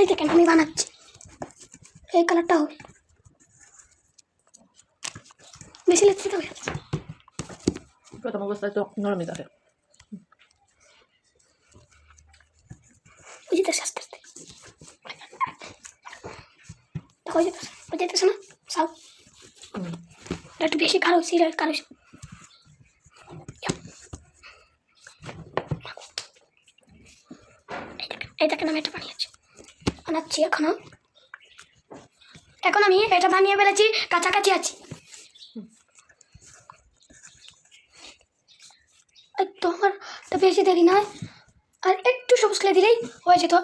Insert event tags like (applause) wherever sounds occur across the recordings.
এই দেখেন আমি বানাচ্ছি। এই কালারটা হবে। বেশি লেগছে তবে প্রথম অবস্থায় তো নরমই থাকে। যেতেছে আস্তে আস্তে। দেখো ওই যেতেছে ওই না সাউ এটা একটু বেশি কারও সিরিয়াল কারও এই দেখেন আমি বানিয়েছি। বানাচ্ছি এখনও। এখন আমি এটা বানিয়ে ফেলেছি কাছাকাছি আছি। তো আমার তো বেশি দেরি নয়। আর একটু সবুজ খেলে দিলেই হয়ে যেত।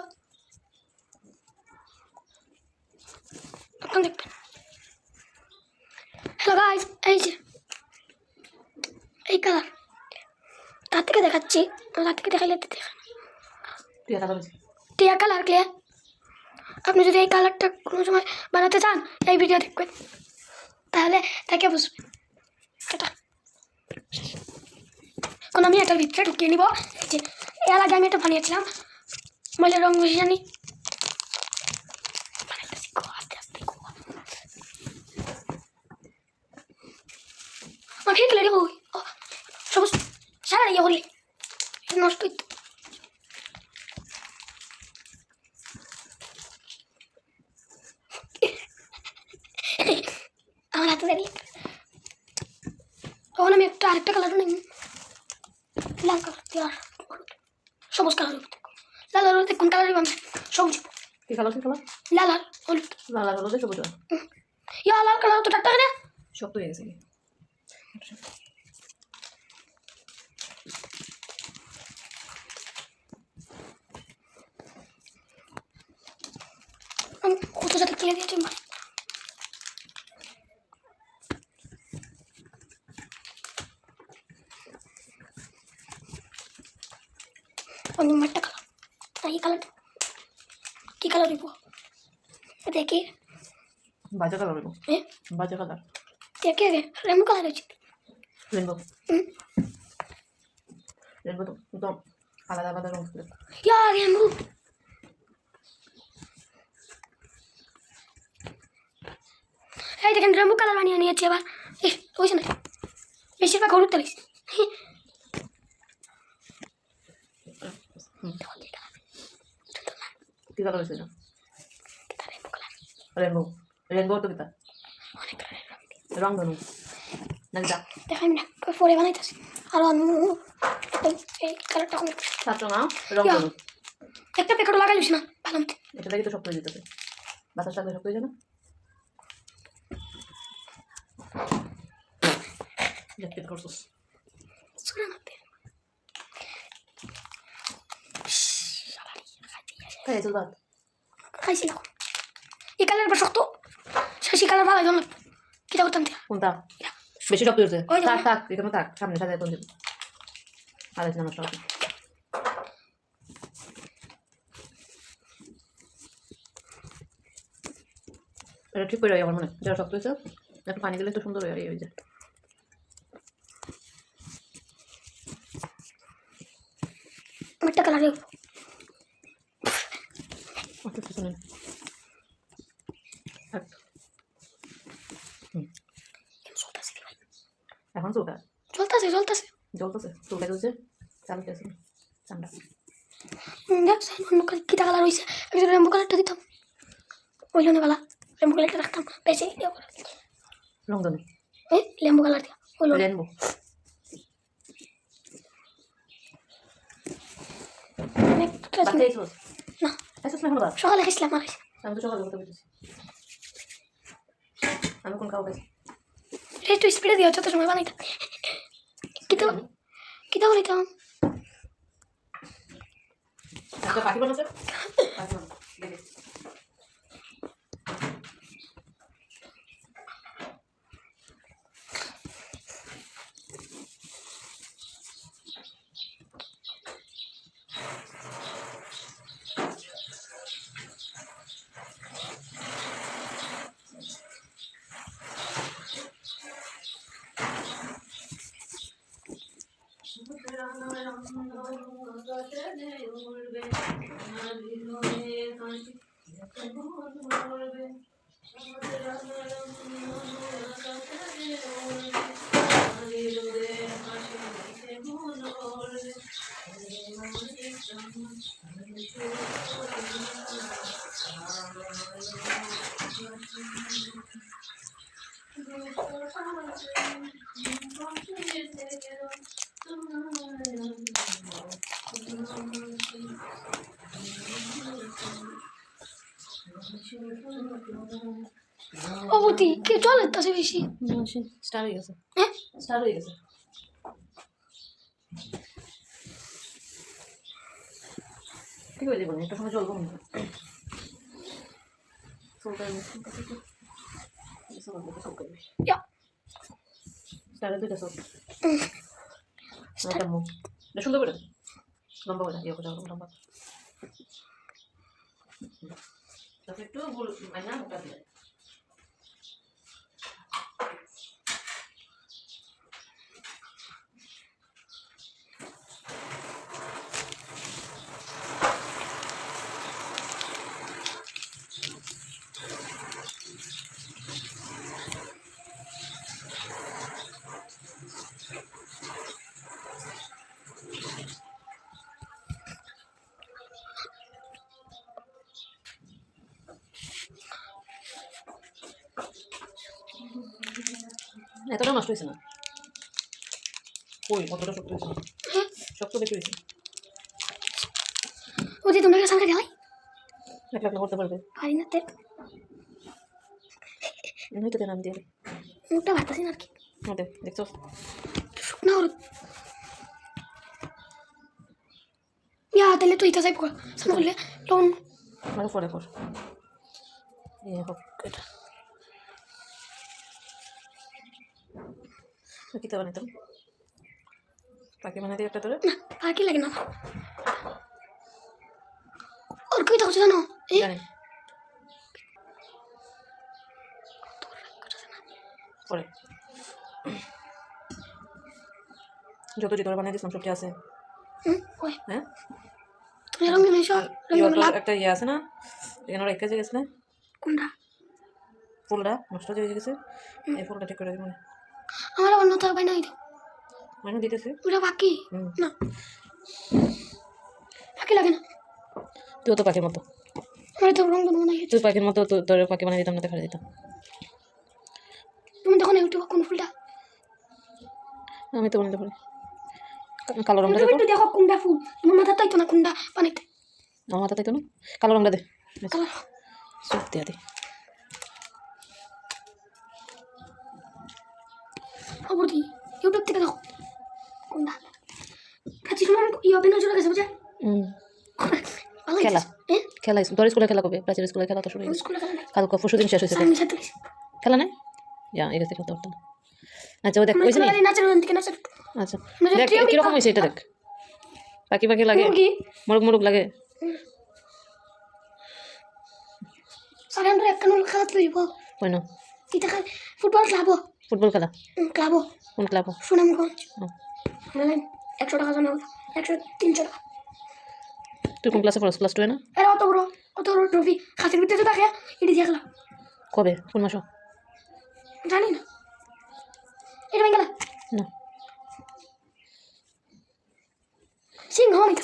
দেখবেন হ্যালো গাইস এই যে এই কালার তার থেকে দেখাচ্ছি তার থেকে দেখাইলে তুই একা টিয়া কালার ক্লিয়ার আপনি যদি এই কালারটা কোনো সময় বানাতে চান, এই ভিডিও দেখবেন। তাহলে তাকে বুঝবেন এটা এখন আমি এটার ভিতরে ঢুকিয়ে নিব। যে, এর আগে আমি এটা বানিয়েছিলাম। ময়লা রং বেশি জানি। আমার ঠিক সবুজ। সারা ইয়ে করলি নষ্ট হইতো। আমি একটা আরেকটা কালার নিই লাল কালার দিয়ে আর। সবুজ কালার লাল আর কোন কালারই বানবে সবুজ। কি কালার কি কালার লাল আর হলুদ। লাল আর হলুদে সবুজ। ইয়া লাল কালার তো টাকটা না শক্ত হয়ে গেছে আমি কত সাথে তুলে দিয়েছি মা অন্য একটা কালার না এই কালারটা কী কালার দিব দেখি কালার হইব। হ্যাঁ বাজে কালার দেখে আগে রেমু কালার হয়েছে। রেনবো। রেনবো তো একদম আলাদা আলাদা রং থাকে। ইয়া রেমু। এই দেখেন রেমু কালার বানিয়ে নিয়েছি আবার এ ওইছে না বেশিরভাগ হলুদ তালিস কি কালার হয়েছে রেনবো। রেনবো তো কিতা অনেক রং ধনু নাকি যা। দেখাই না পরে বানাইতেছি আর অন্য এই কালারটা কমে ছাত্র না রং। ধনু একটা প্যাকেটও লাগাই না ভালো মতো এটা দেখি তো শক্ত হয়ে যেতেছে বাতাস লাগলে শক্ত হয়ে যাবে দেখতে করছিস শোনা না খাই চল বাদ খাইছি এই কালার শক্ত শাসি কালার ভালো জন্য কিটা করতাম কোনটা বেশি ওই যে- থাক থাক এখানে থাক সামনে সাজায় কোন দিন আলোচনা আমার সঙ্গে এটা ঠিক করে আমার মনে। যেটা শক্ত হয়েছে একটু পানি দিলে তো সুন্দর হয়ে যায় একটা কালার আচ্ছা পিছনে থাক। হুম, চলতেছে এখন চুলটা চলতেছে চলতেছে জ্বলতেছে চুলটা জ্বলছে চালু একজন রেমবো কালারটা দিতাম ওই জন্য বেলা রেমবো কালারটা রাখতাম বেশি। রংধনু এই লেম্বু কালার দিয়া ওই বাদ সকালে খেয়েছিলাম আমি তো সকালে আমি কোন খাব খাইছি একটু স্পিডে দিয়ে যত সময় বানাইতাম। কিতা কিতা বানাইতাম? পাখি বানাচ্ছে (laughs) অবতি কে চলে তাছে বেশি। স্টার হয়ে গেছে। হ্যাঁ? স্টার হয়ে গেছে। ঠিক হয়ে যাবে একটা সময় জল কম ইয়া স্টারের দুইটা সব একটা মুখ। এটা সুন্দর করে। লম্বা করে ইয়ে করে লম্বা একটু গোল মাইনা এতটা নষ্ট হয়েছে না। ওই কতটা শক্ত হয়েছে? হ্যাঁ শক্ত বেশি হয়েছে। ওদি তোমরা কে সামনে গেলাই একলা একলা করতে পারবে। পারি না তে হয়তো দেন আমি দিয়ে। মুখটা ভাতাছি না আর কি? হ্যাঁ দে দেখছ শুকনা হলুদ। ইয়া তাহলে তুই তো যাই পড়া সামনে লবণ। আরও পরে কর। এই হোক এটা। কিতা বানাইতাম? পাখি বানাই দিই একটা তোরে? না কি লাগে না? ওর কি তো জানো? জানি পরে। যত যে তোরা বানাই দিস সবটি আছে। হ্যাঁ? তুমি রঙিন হয়েছ একটা ইয়ে আছে না? এখানে রেখে যে গেছিলে কোনটা? ফুলটা নষ্ট হয়ে গেছে। এই ফুলটা ঠিক করে দিই মানে আমার অন্য তো পাই নাই মানে দিতেছে। ওটা বাকি? না। বাকি লাগে না। তুইও তো পাখির মতো। আমার তো রঙ বানাবো নাই। তুই পাখির মতো তো- তোর পাখি বানিয়ে দিতাম না দেখা দিতাম। তুমি তখন ইউটিউবে কোন ফুলটা? আমি তো বানাতে পারি। কালো দেখো। একটু দেখো কোনটা ফুল। আমার মাথা তাই তো না কোনটা বানাইতে? আমার মাথা তাই তো না। কালো রঙটা দে। কালার চোখ দিয়ে দে। খবর দি ইউটিউব থেকে দেখো। কোনটা? কাছে তোমার ইয়ে অভিনয় চলে গেছে বুঝে খেলা। হ্যাঁ? খেলা তোর স্কুলে খেলা কবে? প্রাচীর স্কুলে খেলা তো শুরু কালকে পরশু দিন শেষ হয়েছে। খেলা নাই? যা এগেছে খেলতে পারতাম। আচ্ছা ও দেখ নি। ওখান আচ্ছা। দেখ কীরকম হয়েছে এটা দেখ। পাখি পাখি লাগে। মুরগি। মোরগ লাগে। আমরা একটা নল খেলা তুলব কই না। এটা ফুটবল খেলাবো ফুটবল খেলা? খেলাবো। কোন ক্লাব সুনামগঞ্জ। মানে একশো টাকা হলো একশো তিনশো টাকা। তুই কোন ক্লাসে পড়াস? ক্লাস টু না? এরা অত বড় অত বড় ট্রফি খাসির ভিতরে তো দেখে এটি দেখলাম কবে? কোন মাসও জানি না। এটা ভেঙে গেলা। না। সিংহ অনেক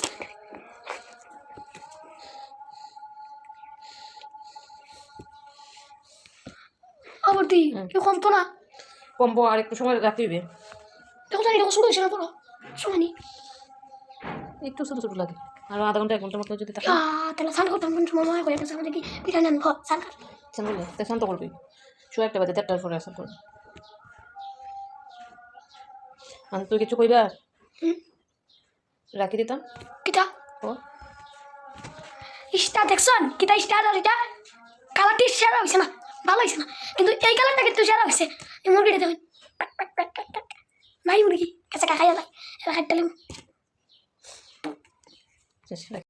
আবর্তি হুম। কেউ কমতো না? কমবো আর একটু সময় রাখতে হবে। দেখো জানি দেখো শুরু হয়েছে না পড়ো সময় নেই একটু ছোটো ছোটো লাগে। আর আধা ঘণ্টা এক ঘণ্টার মতো যদি থাকে। তাহলে স্নান করতাম কোন সময় মনে করে গেছে আমাদের কি পিঠা নেন ভর স্নান কর। স্নান করলে তা শান্ত করবি। শো একটা বাজে দেড়টার পরে আসা করবি আর তুই কিছু কইবা? রাখি দিতাম। কিটা ও। স্টার দেখছন? কিটা আর এটা? কালারটি সেরা হয়েছে না? ভালো হয়েছে না। কিন্তু এই কালারটা কিন্তু সেরা হয়েছে। এই মুরগিটা দেখুন। ভাই মুরগি। কাছে কাকাই শেষ রাখ।